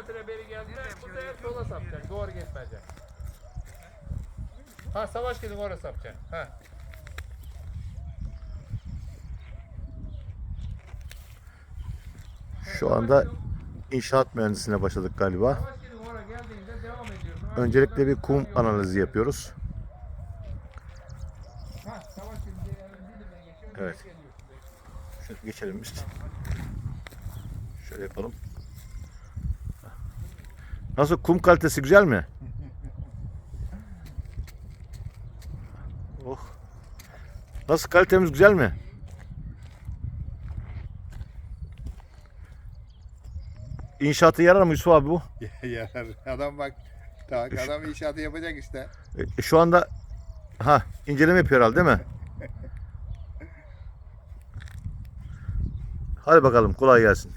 metre beri geldiler. Bu sefer sola sapacak. Doğru gitmeyecek. Ha savaş gidin oraya sapacak. Ha. Şu anda inşaat mühendisliğine başladık galiba. Öncelikle bir kum analizi yapıyoruz. Evet. Şöyle geçelim biz. Şöyle yapalım. Nasıl kum kalitesi güzel mi? Oh. Nasıl kalitemiz güzel mi? İnşaatı yarar mı Yusuf abi bu? Yarar. Adam bak. Tak adam inşaatı yapacak işte. E, şu anda ha inceleme yapıyor herhalde değil mi? Hadi bakalım kolay gelsin.